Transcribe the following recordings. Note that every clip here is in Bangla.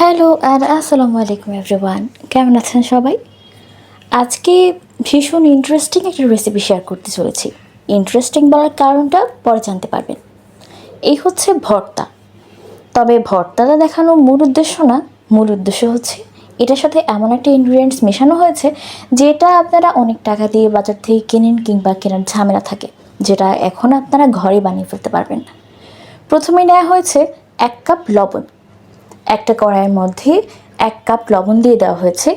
হ্যালো আর আসসালামু আলাইকুম এভরিওয়ান কেমন আছেন সবাই? আজকে ভীষণ ইন্টারেস্টিং একটা রেসিপি শেয়ার করতে চলেছি। ইন্টারেস্টিং বলার কারণটা পরে জানতে পারবেন। এই হচ্ছে ভর্তা। তবে ভর্তাটা দেখানো মূল উদ্দেশ্য না, মূল উদ্দেশ্য হচ্ছে এটার সাথে এমন একটা ইনগ্রিডিয়েন্টস মেশানো হয়েছে যেটা আপনারা অনেক টাকা দিয়ে বাজার থেকে কেনেন কিংবা কেনার ঝামেলা থাকে, যেটা এখন আপনারা ঘরে বানিয়ে ফেলতে পারবেন প্রথমে নেওয়া হয়েছে এক কাপ লবণ। একটা কড়াইয়ের মধ্যে এক কাপ লবণ দিয়ে দেওয়া হয়েছে।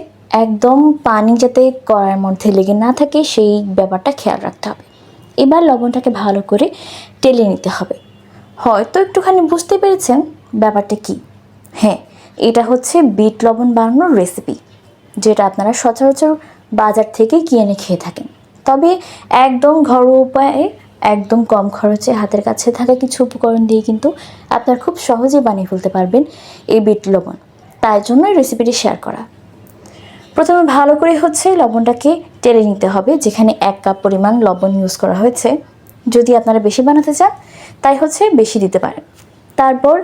একদম পানি যাতে কড়াইয়ের মধ্যে লেগে না থাকে, সেই ব্যাপারটা খেয়াল রাখতে হবে। এবার লবণটাকে ভালো করে টেলে নিতে হবে। হয়তো একটুখানি বুঝতে পেরেছেন ব্যাপারটা কি? হ্যাঁ এটা হচ্ছে বিট লবণ বানানোর রেসিপি যেটা আপনারা সচরাচর বাজার থেকে কিনে খেয়ে থাকেন। তবে একদম ঘরোয়া উপায়ে একদম কম খরচে হাতের কাছে থাকা কিছু উপকরণ দিয়ে কিন্তু আপনারা খুব সহজেই বানিয়ে ফেলতে পারবেন এই বিট লবণ। তাই জন্য রেসিপিটি শেয়ার করা। প্রথমে ভালো করে হচ্ছে লবণটাকে টেলে নিতে হবে, যেখানে এক কাপ পরিমাণ লবণ ইউজ করা হয়েছে। যদি আপনারা বেশি বানাতে চান, তাই হচ্ছে বেশি দিতে পারেন। তারপর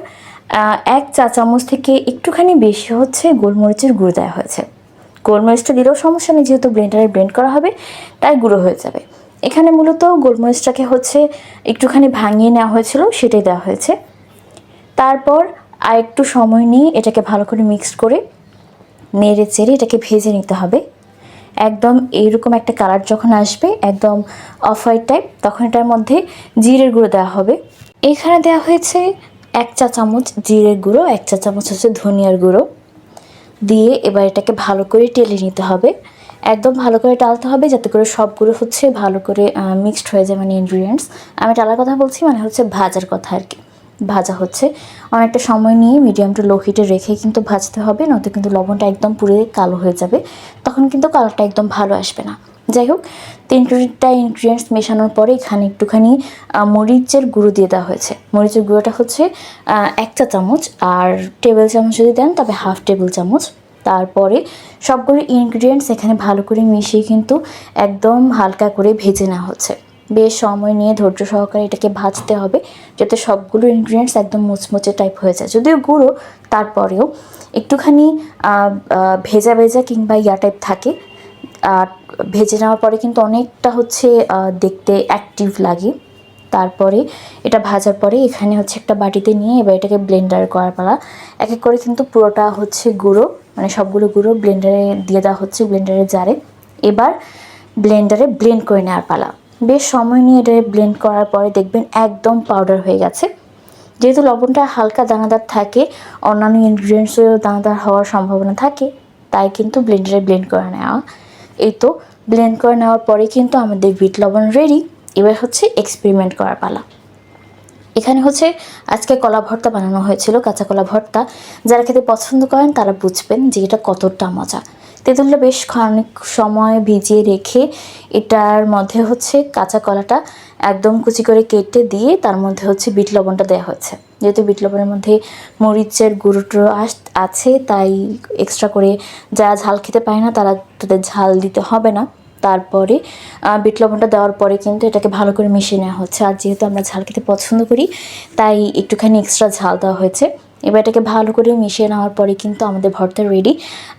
এক চা চামচ থেকে একটুখানি বেশি হচ্ছে গোলমরিচের গুঁড়ো দেওয়া হয়েছে। গোলমরিচটা দিলেও সমস্যা নেই, যেহেতু ব্লেন্ডারে ব্লেন্ড করা হবে, তাই গুঁড়ো হয়ে যাবে। এখানে মূলত গোলমরিচটাকে হচ্ছে একটুখানি ভাঙিয়ে নেওয়া হয়েছিল, সেটাই দেওয়া হয়েছে। তারপর আর একটু সময় নিয়ে এটাকে ভালো করে মিক্সড করে নেড়ে চেড়ে এটাকে ভেজে নিতে হবে। একদম এইরকম একটা কালার যখন আসবে, একদম অফ হোয়াইট টাইপ তখন এটার মধ্যে জিরের গুঁড়ো দেওয়া হবে। এখানে দেওয়া হয়েছে এক চা চামচ জিরের গুঁড়ো, এক চা চামচ হচ্ছে ধনিয়ার গুঁড়ো। দিয়ে এবার এটাকে ভালো করে টেলে নিতে হবে। একদম ভালো করে টালতে হবে যাতে করে সবগুলো হচ্ছে ভালো করে মিক্সড হয়ে যায় মানে ইনগ্রিডিয়েন্টস আমি টালার কথা বলছি মানে হচ্ছে ভাজার কথা আর কি। ভাজা হচ্ছে। অনেকটা সময় নিয়ে মিডিয়াম টু লো হিটে রেখে কিন্তু ভাজতে হবে, নয়তো কিন্তু লবণটা একদম পুরে কালো হয়ে যাবে। তখন কিন্তু কালারটা একদম ভালো আসবে না। যাই হোক, তিনটা ইনগ্রিডিয়েন্টস মেশানোর পরে এখানে একটুখানি মরিচের গুঁড়ো দিয়ে দেওয়া হয়েছে। মরিচের গুঁড়োটা হচ্ছে এক চা চামচ, আর টেবিল চামচ যদি দেন তবে হাফ টেবিল চামচ। তারপরে সবগুলো ইনগ্রিডিয়েন্টস এখানে ভালো করে মিশিয়ে কিন্তু একদম হালকা করে ভেজে নেওয়া হচ্ছে। বেশ সময় নিয়ে ধৈর্য সহকারে এটাকে ভাজতে হবে যাতে সবগুলো ইনগ্রিডিয়েন্টস একদম মুচমুচে টাইপ হয়ে যায়। যদিও গুঁড়ো, তারপরেও একটুখানি ভেজা ভেজা কিংবা ইয়া টাইপ থাকে। আর ভেজে নেওয়ার পরে কিন্তু অনেকটা হচ্ছে দেখতে অ্যাক্টিভ লাগে। তারপরে এটা ভাজার পরে এখানে হচ্ছে একটা বাটিতে নিয়ে এবার এটাকে ব্লেন্ডার করার পালা। এক এক করে কিন্তু পুরোটা হচ্ছে গুঁড়ো। মানে সবগুলো গুঁড়ো ব্লেন্ডারে দিয়ে দেওয়া হচ্ছে ব্লেন্ডারের জারে। এবার ব্লেন্ডারে ব্লেন্ড করে নেওয়ার পালা। বেশ সময় নিয়ে এটা ব্লেন্ড করার পরে দেখবেন একদম পাউডার হয়ে গেছে। যেহেতু লবণটা হালকা দানাদার থাকে, অন্যান্য ইনগ্রিডিয়েন্টসেও দানাদার হওয়ার সম্ভাবনা থাকে, তাই কিন্তু ব্লেন্ডারে ব্লেন্ড করে নেওয়া। এই তো ব্লেন্ড করে নেওয়ার পরে কিন্তু আমাদের বিট লবণ রেডি এবার হচ্ছে এক্সপেরিমেন্ট করার পালা। এখানে হচ্ছে আজকে কলা ভর্তা বানানো হয়েছিল, কাঁচা কলা ভর্তা। যারা খেতে পছন্দ করেন তারা বুঝবেন যে এটা কতটা মজা। তেঁতুলটা বেশ খানিক সময় ভিজিয়ে রেখে এটার মধ্যে হচ্ছে কাঁচা কলাটা একদম কুচি করে কেটে দিয়ে তার মধ্যে হচ্ছে বিট লবণটা দেওয়া হয়েছে। যেহেতু বিট লবণের মধ্যে মরিচের গুঁড়োটো আস- আছে, তাই এক্সট্রা করে যারা ঝাল খেতে পায় না তারা তাদের ঝাল দিতে হবে না। তারপরে বিট লবণটা দেওয়ার পরে কিন্তু এটাকে ভালো করে মিশিয়ে নেওয়া হচ্ছে। আর যেহেতু আমরা ঝাল খেতে পছন্দ করি, তাই একটুখানি এক্সট্রা ঝাল দেওয়া হয়েছে। এবার এটাকে ভালো করে মিশিয়ে নেওয়ার পরে কিন্তু আমাদের ভর্তা রেডি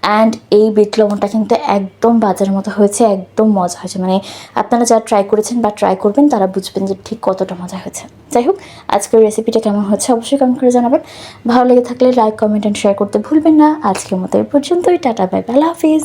অ্যান্ড এই বিট লবণটা কিন্তু একদম বাজার মতো হয়েছে, একদম মজা হয়েছে। মানে আপনারা যারা ট্রাই করেছেন বা ট্রাই করবেন, তারা বুঝবেন যে ঠিক কতটা মজা হয়েছে। যাই হোক, আজকের রেসিপিটা কেমন হচ্ছে অবশ্যই কমেন্ট করে জানাবেন। ভালো লেগে থাকলে লাইক কমেন্ট অ্যান্ড শেয়ার করতে ভুলবেন না। আজকের মতো এই পর্যন্তই। টাটা বাই বাই হাফিজ।